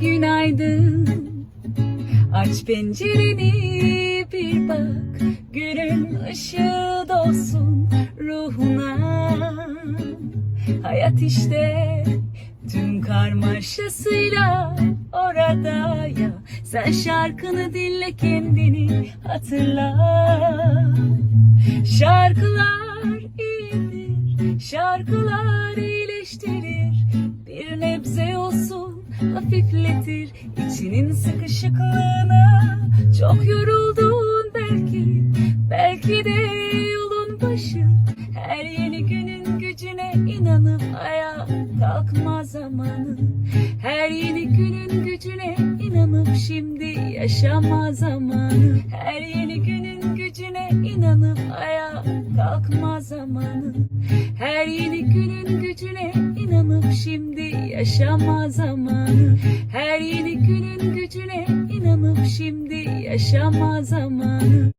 günaydın. Aç pencereni bir bak Günün ışığı dolsun ruhuna. Hayat işte tüm karmaşasıyla orada ya. Sen şarkını dinle kendini hatırla. Şarkılar iyidir, şarkılar iyileştirir hafifletir içinin sıkışıklığını Çok yoruldun belki, belki de yolun başı. Her yeni günün gücüne inanıp ayağa kalkma zamanı. Her yeni günün gücüne inanıp şimdi yaşama zamanı. Her yeni günün gücüne inanıp ayağa kalkma zamanı. Her yeni günün gücüne yaşama zamanı Her yeni günün gücüne inanıp şimdi yaşama zamanı